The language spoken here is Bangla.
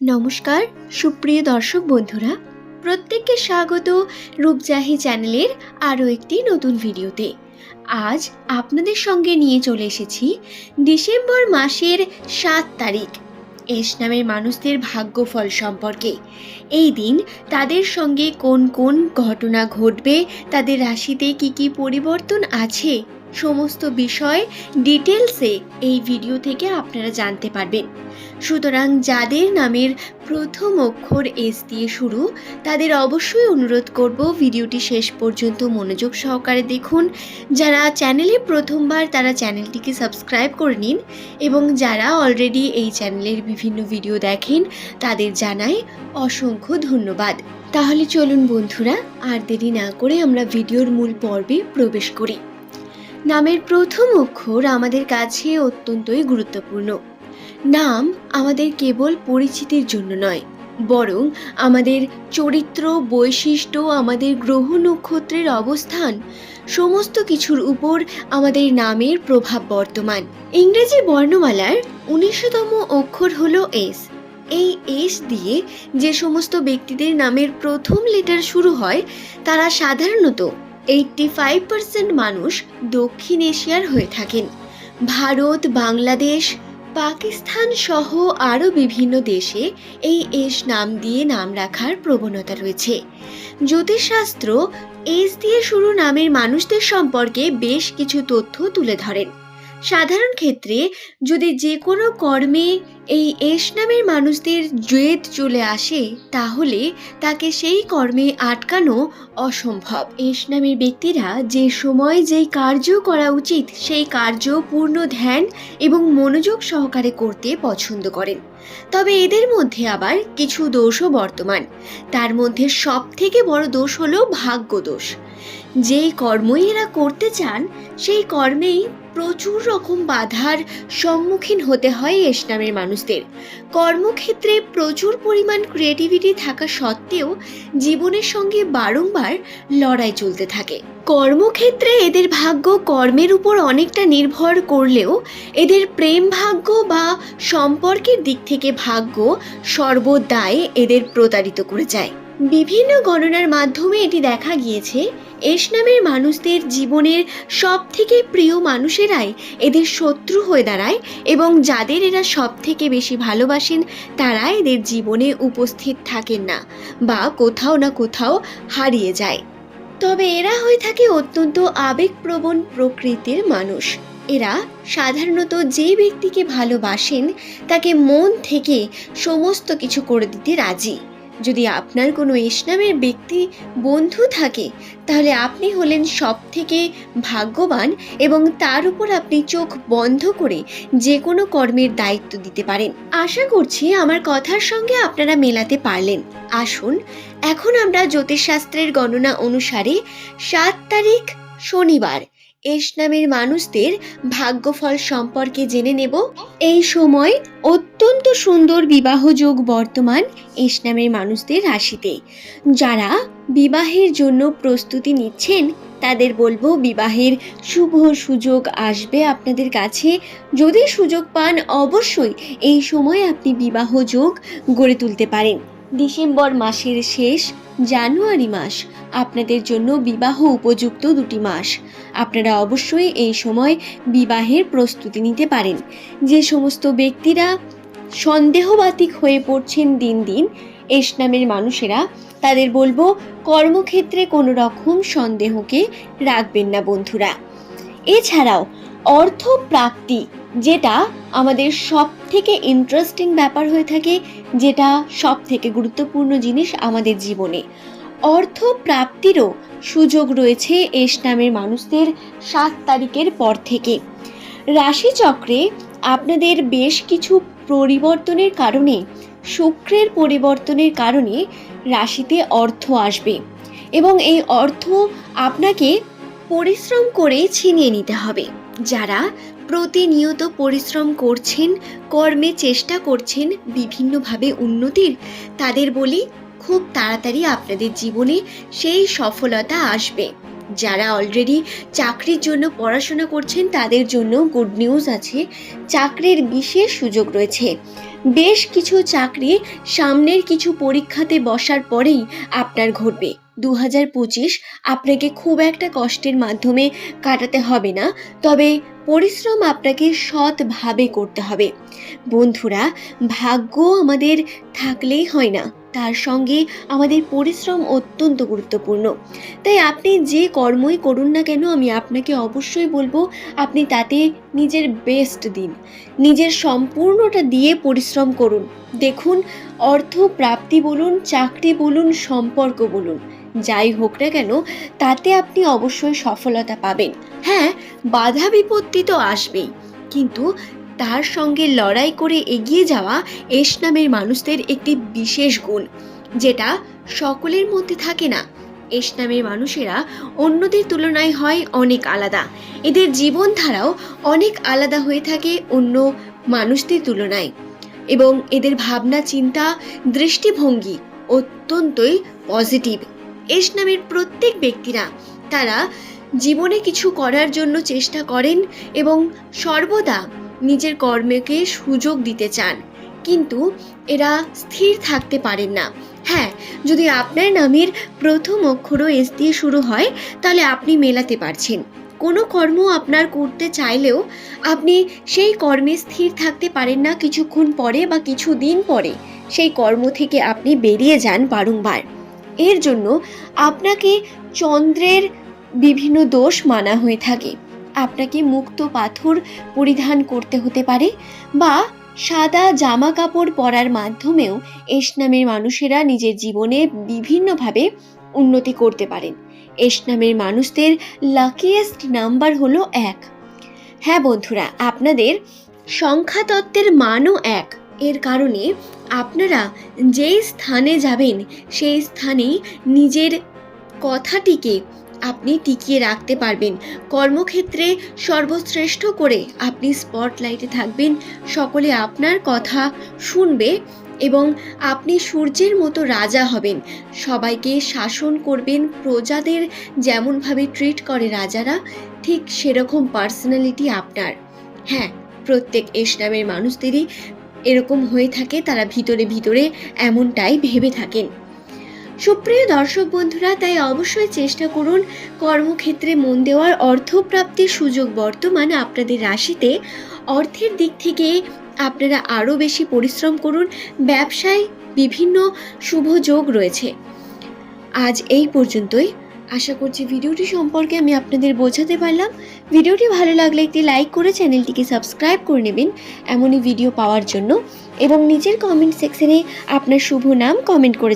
নমস্কার, সুপ্রিয় দর্শক বন্ধুরা, প্রত্যেককে স্বাগত রূপজাহি চ্যানেলের আরও একটি নতুন ভিডিওতে। আজ আপনাদের সঙ্গে নিয়ে চলে এসেছি ডিসেম্বর মাসের সাত তারিখ, এস নামের মানুষদের ভাগ্যফল সম্পর্কে। এই দিন তাদের সঙ্গে কোন কোন ঘটনা ঘটবে, তাদের রাশিতে কি কি পরিবর্তন আছে সমস্ত বিষয় ডিটেলসে এই ভিডিও থেকে আপনারা জানতে পারবেন। সুতরাং যাদের নামের প্রথম অক্ষর এস দিয়ে শুরু, তাদের অবশ্যই অনুরোধ করব ভিডিওটি শেষ পর্যন্ত মনোযোগ সহকারে দেখুন। যারা চ্যানেলে প্রথমবার, তারা চ্যানেলটিকে সাবস্ক্রাইব করে নিন এবং যারা অলরেডি এই চ্যানেলের বিভিন্ন ভিডিও দেখেন, তাদের জানাই অসংখ্য ধন্যবাদ। তাহলে চলুন বন্ধুরা, আর দেরি না করে আমরা ভিডিওর মূল পর্বে প্রবেশ করি। নামের প্রথম অক্ষর আমাদের কাছে অত্যন্তই গুরুত্বপূর্ণ। নাম আমাদের কেবল পরিচিতির জন্য নয়, বরং আমাদের চরিত্র, বৈশিষ্ট্য, আমাদের গ্রহ নক্ষত্রের অবস্থান, সমস্ত কিছুর উপর আমাদের নামের প্রভাব বর্তমান। ইংরেজি বর্ণমালার উনিশতম অক্ষর হল এস। এই এস দিয়ে যে সমস্ত ব্যক্তিদের নামের প্রথম লেটার শুরু হয়, তারা সাধারণত এইটটি ফাইভ পার্সেন্ট মানুষ দক্ষিণ এশিয়ার হয়ে থাকেন। ভারত, বাংলাদেশ, পাকিস্তান সহ আরও বিভিন্ন দেশে এই এস নাম দিয়ে নাম রাখার প্রবণতা রয়েছে। জ্যোতিষশাস্ত্র এস দিয়ে শুরু নামের মানুষদের সম্পর্কে বেশ কিছু তথ্য তুলে ধরেন। সাধারণ ক্ষেত্রে যদি যে কোনো কর্মে এই এস নামের মানুষদের জেদ চলে আসে, তাহলে তাকে সেই কর্মে আটকানো অসম্ভব। এস নামের ব্যক্তিরা যে সময় যেই কার্য করা উচিত, সেই কার্য পূর্ণ ধ্যান এবং মনোযোগ সহকারে করতে পছন্দ করেন। তবে এদের মধ্যে আবার কিছু দোষও বর্তমান। তার মধ্যে সব থেকে বড় দোষ হলো ভাগ্য দোষ। যেই কর্মই এরা করতে চান, সেই কর্মেই প্রচুর রকম বাধার সম্মুখীন হতে হয় এস নামের মানুষদের। কর্মক্ষেত্রে প্রচুর পরিমাণ ক্রিয়েটিভিটি থাকা সত্ত্বেও জীবনের সঙ্গে বারংবার লড়াই চলতে থাকে। কর্মক্ষেত্রে এদের ভাগ্য কর্মের উপর অনেকটা নির্ভর করলেও এদের প্রেম ভাগ্য বা সম্পর্কের দিক থেকে ভাগ্য সর্বদাই এদের প্রতারিত করে যায়। বিভিন্ন গণনার মাধ্যমে এটি দেখা গিয়েছে। এস নামের মানুষদের জীবনের সব থেকে প্রিয় মানুষেরাই এদের শত্রু হয়ে দাঁড়ায় এবং যাদের এরা সব থেকে বেশি ভালোবাসেন তারা এদের জীবনে উপস্থিত থাকেন না বা কোথাও না কোথাও হারিয়ে যায়। তবে এরা হয়ে থাকে অত্যন্ত আবেগপ্রবণ প্রকৃতির মানুষ। এরা সাধারণত যে ব্যক্তিকে ভালোবাসেন, তাকে মন থেকে সমস্ত কিছু করে দিতে রাজি। যদি আপনার কোনো ইসলামের ব্যক্তি, বন্ধু থাকে, তাহলে আপনি হলেন সব থেকে ভাগ্যবান এবং তার উপর আপনি চোখ বন্ধ করে যে কোনো কর্মের দায়িত্ব দিতে পারেন। আশা করছি আমার কথার সঙ্গে আপনারা মেলাতে পারলেন। আসুন, এখন আমরা জ্যোতিষশাস্ত্রের গণনা অনুসারে সাত তারিখ শনিবার এস নামের মানুষদের ভাগ্যফল সম্পর্কে জেনে নেব। এই সময় অত্যন্ত সুন্দর বিবাহযোগ বর্তমান এস নামের মানুষদের রাশিতে। যারা বিবাহের জন্য প্রস্তুতি নিচ্ছেন, তাদের বলব বিবাহের শুভ সুযোগ আসবে আপনাদের কাছে। যদি সুযোগ পান, অবশ্যই এই সময় আপনি বিবাহ যোগ গড়ে তুলতে পারেন। ডিসেম্বর মাসের শেষ জানুয়ারি মাস আপনাদের জন্য বিবাহ উপযুক্ত দুটি মাস। আপনারা অবশ্যই এই সময় বিবাহের প্রস্তুতি নিতে পারেন। যে সমস্ত ব্যক্তিরা সন্দেহবাতিক হয়ে পড়ছেন দিন দিন এস নামের মানুষেরা, তাদের বলব কর্মক্ষেত্রে কোনো রকম সন্দেহকে রাখবেন না বন্ধুরা। এছাড়াও অর্থ প্রাপ্তি যেটা আমাদের সব থেকে ইন্টারেস্টিং ব্যাপার হয়ে থাকে, যেটা সব থেকে গুরুত্বপূর্ণ জিনিস আমাদের জীবনে। অর্থ প্রাপ্তিরও সুযোগ রয়েছে এস নামের মানুষদের সাত তারিখের পর থেকে। রাশিচক্রে আপনাদের বেশ কিছু পরিবর্তনের কারণে, শুক্রের পরিবর্তনের কারণে রাশিতে অর্থ আসবে এবং এই অর্থ আপনাকে পরিশ্রম করে ছিনিয়ে নিতে হবে। যারা প্রতিনিয়ত পরিশ্রম করছেন, কর্মে চেষ্টা করছেন বিভিন্নভাবে উন্নতির। তাদের বলি, খুব তাড়াতাড়ি আপনাদের জীবনে সেই সফলতা আসবে। যারা অলরেডি চাকরির জন্য পড়াশোনা করছেন, তাদের জন্য গুড নিউজ আছে। চাকরির বিশেষ সুযোগ রয়েছে। বেশ কিছু চাকরি সামনের কিছু পরীক্ষাতে বসার পরেই আপনার ঘটবে। দু হাজার পঁচিশ আপনাকে খুব একটা কষ্টের মাধ্যমে কাটাতে হবে না। তবে পরিশ্রম আপনাকে সৎভাবে করতে হবে। বন্ধুরা, ভাগ্য আমাদের থাকলেই হয় না। তার সঙ্গে আমাদের পরিশ্রম অত্যন্ত গুরুত্বপূর্ণ। তাই আপনি যে কর্মই করুন না কেন, আমি আপনাকে অবশ্যই বলব, আপনি তাতে নিজের বেস্ট দিন। নিজের সম্পূর্ণটা দিয়ে পরিশ্রম করুন। দেখুন অর্থ প্রাপ্তি বলুন, চাকরি বলুন, সম্পর্ক বলুন। যাই হোক না কেন, তাতে আপনি অবশ্যই সফলতা পাবেন। হ্যাঁ বাধা বিপত্তি তো আসবেই। কিন্তু তার সঙ্গে লড়াই করে এগিয়ে যাওয়া এস নামের মানুষদের একটি বিশেষ গুণ, যেটা সকলের মধ্যে থাকে না। এস নামের মানুষেরা অন্যদের তুলনায় হয় অনেক আলাদা। এদের জীবনধারাও অনেক আলাদা হয়ে থাকে অন্য মানুষদের তুলনায়। এবং এদের ভাবনা, চিন্তা, দৃষ্টিভঙ্গি অত্যন্তই পজিটিভ। এস নামের প্রত্যেক ব্যক্তিরা, তারা জীবনে কিছু করার জন্য চেষ্টা করেন এবং সর্বদা নিজের কর্মকে সুযোগ দিতে চান। কিন্তু এরা স্থির থাকতে পারেন না। হ্যাঁ যদি আপনার নামের প্রথম অক্ষরও এস দিয়ে শুরু হয়, তাহলে আপনি মেলাতে পারছেন। কোনো কর্ম আপনার করতে চাইলেও আপনি সেই কর্মে স্থির থাকতে পারেন না কিছুক্ষণ পরে বা কিছু দিন পরে। সেই কর্ম থেকে আপনি বেরিয়ে যান বারংবার। এর জন্য আপনাকে চন্দ্রের বিভিন্ন দোষ মানা হয়ে থাকে। আপনাকে মুক্ত পাথর পরিধান করতে হতে পারে বা সাদা জামা কাপড় পরার মাধ্যমেও এস নামের মানুষেরা নিজের জীবনে বিভিন্নভাবে উন্নতি করতে পারেন। এস নামের মানুষদের লাকিয়েস্ট নাম্বার হলো এক। হ্যাঁ বন্ধুরা, আপনাদের সংখ্যাতত্ত্বের মানও এক। এর কারণে আপনারা যেই স্থানে যাবেন, সেই স্থানেই নিজের কথাটিকে আপনি টিকিয়ে রাখতে পারবেন। কর্মক্ষেত্রে সর্বশ্রেষ্ঠ করে আপনি স্পটলাইটে থাকবেন, সকলে আপনার কথা শুনবে এবং আপনি সূর্যের মতো রাজা হবেন। সবাইকে শাসন করবেন, প্রজাদের যেমনভাবে ট্রিট করে রাজারা, ঠিক সেরকম পার্সোনালিটি আপনার। হ্যাঁ প্রত্যেক এস নামের মানুষদেরই এরকম হয়ে থাকে তারা ভিতরে ভিতরে এমনটাই ভেবে থাকেন। সুপ্রিয় দর্শক বন্ধুরা, তাই অবশ্যই চেষ্টা করুন কর্মক্ষেত্রে মন দেওয়ার অর্থপ্রাপ্তির সুযোগ বর্তমান আপনাদের রাশিতে। অর্থের দিক থেকে আপনারা আরও বেশি পরিশ্রম করুন, ব্যবসায় বিভিন্ন শুভ যোগ রয়েছে। আজ এই পর্যন্তই। আশা করছি ভিডিওটি সম্পর্কে আমি আপনাদের বোঝাতে পারলাম ভিডিওটি ভালো লাগলে একটি লাইক করে চ্যানেলটিকে সাবস্ক্রাইব করে নেবেন এমনই ভিডিও পাওয়ার জন্য এবং নিচের কমেন্ট সেকশনে আপনার শুভ নাম কমেন্ট করে।